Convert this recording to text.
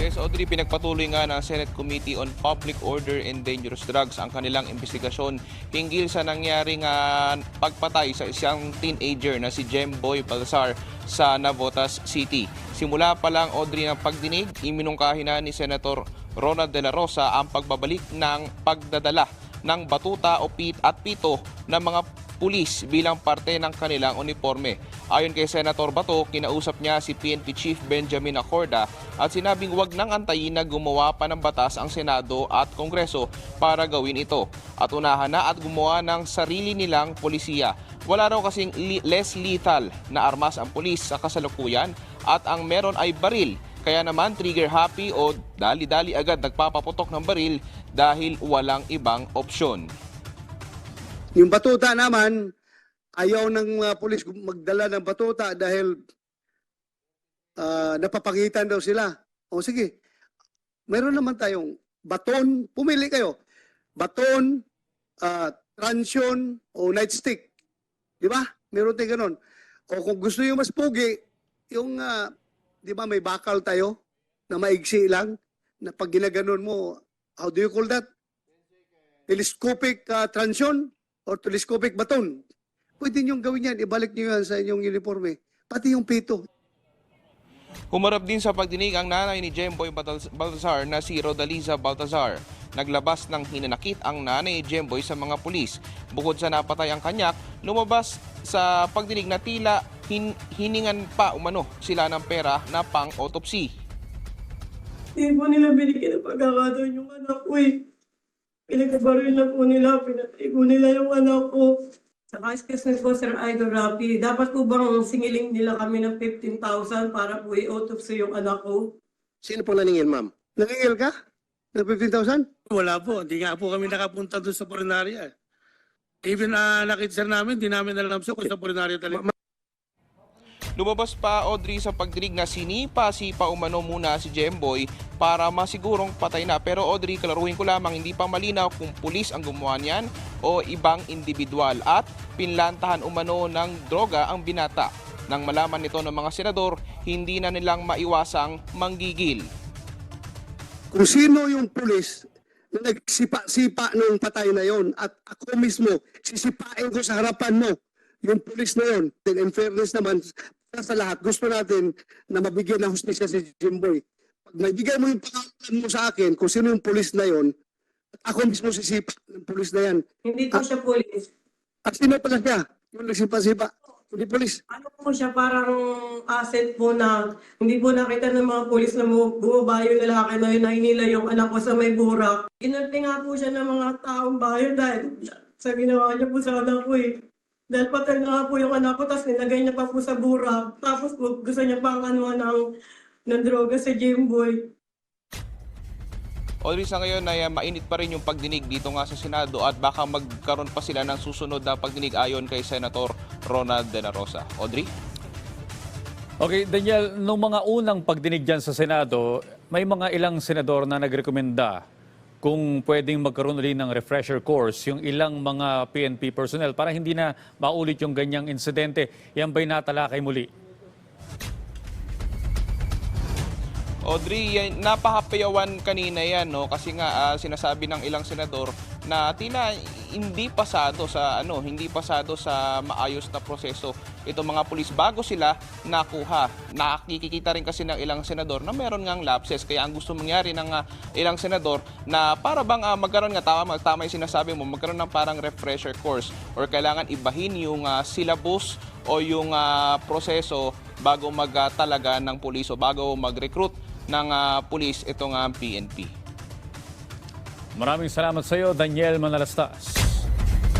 Yes, Audrey, pinagpatuloy nga ng Senate Committee on Public Order and Dangerous Drugs ang kanilang investigasyon hinggil sa nangyaring ah, pagpatay sa isang teenager na si Jemboy Balsar sa Navotas City. Simula pa lang, Audrey, ng pagdinig, iminungkahi na ni Senator Ronald De La Rosa ang pagbabalik ng pagdadala ng batuta o pit at pito ng mga pulis bilang parte ng kanilang uniforme. Ayon kay Senator Bato, kinausap niya si PNP Chief Benjamin Acorda at sinabing huwag nang antayin na gumawa pa ng batas ang Senado at Kongreso para gawin ito. At unahan na at gumawa ng sarili nilang polisiya. Wala raw kasing li- less lethal na armas ang pulis sa kasalukuyan at ang meron ay baril. Kaya naman trigger happy o dali-dali agad nagpapaputok ng baril dahil walang ibang opsyon. Yung batuta naman, ayaw ng mga pulis magdala ng batuta dahil ah, napapagitan daw sila. O sige, meron naman tayong baton, pumili kayo. Baton, ah, transyon, o nightstick. Di ba? Meron tayong ganun. O kung gusto nyo mas pugi, yung, ah, di ba may bakal tayo na maigsi lang, na pag ginaganon mo, how do you call that? Telescopic ah, transyon? Or telescopic baton. Pwede niyong gawin yan, ibalik niyo yan sa inyong uniforme. Pati yung pito. Humarap din sa pagdinig ang nanay ni Jemboy Baltaz- Baltazar na si Rodaliza Baltazar. Naglabas ng hinanakit ang nanay ni Jemboy sa mga pulis. Bukod sa napatay ang kanyak, lumabas sa pagdinig na tila hin- hiningan pa umano sila ng pera na pang-autopsy. Hindi po nila binigyan ng pagkakataon yung anak ko eh. Pinagkabaril na po nila, pinatay po nila yung anak ko. Saka excuse me po, Sir Idol Rapi, dapat po bang singiling nila kami ng 15,000 para po i-autopsy yung anak ko? Sino po naningil, ma'am? Nangingil ka? Ng 15,000? Wala po. Hindi nga po kami nakapunta doon sa Porinaria. Even uh, nakita sir namin, di namin alam sa kung sa Porinaria talaga. Lumabas pa Audrey sa pagdinig na sinipa si paumano muna si Jemboy para masigurong patay na. Pero Audrey, kalaruhin ko lamang hindi pa malinaw kung pulis ang gumawa niyan o ibang individual at pinlantahan umano ng droga ang binata. Nang malaman nito ng mga senador, hindi na nilang maiwasang manggigil. Kung sino yung pulis na nagsipa-sipa nung patay na yon at ako mismo, sisipain ko sa harapan mo yung pulis na yon. Then in fairness naman, sa lahat, gusto natin na mabigyan ng hustisya si Jimboy. Pag naibigay mo yung pangalan mo sa akin kung sino yung pulis na yon, at ako mismo sisipa ng pulis na yan. Hindi po siya police. At sino pala siya? Yung nagsipa-sipa. Hindi pulis. Ano po siya parang asset po na hindi po nakita ng mga polis na bu- bumaba yung lalaki na yun na hinila yung anak ko sa may burak. Inulti nga po siya ng mga taong bayan dahil sa ginawa niya po sa anak ko eh. Dahil patay na nga po yung anak ko, tapos nilagay niya pa po sa burak. Tapos po, gusto niya pang ano ng, ng droga sa Jimboy. Audrey, sa ngayon ay uh, mainit pa rin yung pagdinig dito nga sa Senado at baka magkaroon pa sila ng susunod na pagdinig ayon kay Senator Ronald De La Rosa. Audrey? Okay, Daniel, nung mga unang pagdinig dyan sa Senado, may mga ilang senador na nagrekomenda kung pwedeng magkaroon ulit ng refresher course yung ilang mga PNP personnel para hindi na maulit yung ganyang insidente. Yan ba'y natalakay muli? Audrey, yan- napahapayawan kanina yan, no? Kasi nga ah, sinasabi ng ilang senador na tila hindi pasado sa ano, hindi pasado sa maayos na proseso itong mga pulis bago sila nakuha. Nakikita rin kasi ng ilang senador na meron ngang lapses kaya ang gusto mangyari ng ah, ilang senador na para bang ah, magkaroon nga tama tama yung sinasabi mo, magkaroon ng parang refresher course or kailangan ibahin yung ah, syllabus o yung ah, proseso bago magtalaga ng pulis o bago mag-recruit ng ah, pulis itong ah, PNP. Maraming salamat sa iyo, Daniel Manalastas.